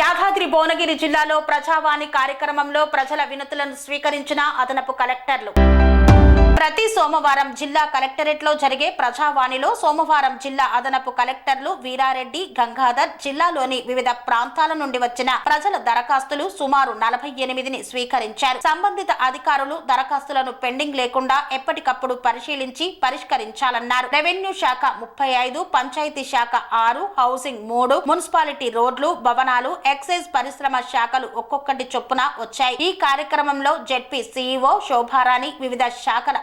యాదాద్రి భువనగిరి జిల్లాలో ప్రజావాణి కార్యక్రమంలో ప్రజల వినతులను స్వీకరించిన అదనపు కలెక్టర్లు. ప్రతి సోమవారం జిల్లా కలెక్టరేట్లో జరిగే ప్రజావాణిలో సోమవారం జిల్లా అదనపు కలెక్టర్లు వీరారెడ్డి గంగాధర్ జిల్లాలోని వివిధ ప్రాంతాల నుండి వచ్చిన ప్రజల దరఖాస్తులు సుమారు నలభై ఎనిమిదిని స్వీకరించారు. సంబంధిత అధికారులు దరఖాస్తులను పెండింగ్ లేకుండా ఎప్పటికప్పుడు పరిశీలించి పరిష్కరించాలన్నారు. రెవెన్యూ శాఖ ముప్పై ఐదు పంచాయతీ శాఖ ఆరు హౌసింగ్ మూడు మున్సిపాలిటీ రోడ్లు భవనాలు ఎక్సైజ్ పరిశ్రమ శాఖలు ఒక్కొక్కటి చొప్పున వచ్చాయి. ఈ కార్యక్రమంలో జెడ్పీ సీఈఓ శోభారాణి వివిధ శాఖల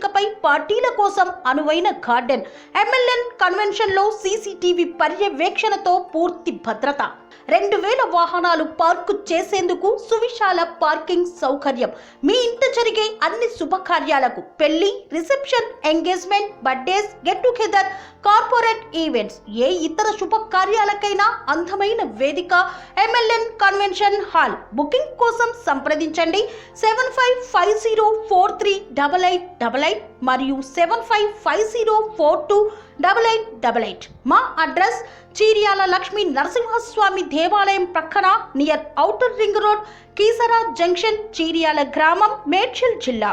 పచ్చికపై పార్టీల కోసం అనువైన గార్డెన్. ఎమ్మెల్యే కన్వెన్షన్లో సీసీటీవీ పర్యవేక్షణతో పూర్తి భద్రత. రెండు వేల వాహనాలు పార్కు చేసేందుకు సువిశాల పార్కింగ్ సౌకర్యం. మీ ఇంట జరిగే అన్ని శుభకార్యాలకు పెళ్ళి reception engagement birthdays get together corporate events ఏ ఇతర శుభకార్యాలకైనా అందమైన వేదిక. MLA convention hall. బుకింగ్ కోసం సంప్రదించండి. Seven five five zero four three double eight double eight మరియు seven five five zero four two double eight double eight మా address Cheeriyala Lakshmi Narasimhaswamy దేవాలయం ప్రక్కన near outer ring road Keesara junction Cheeriyala గ్రామం మేడ్చల్ జిల్లా.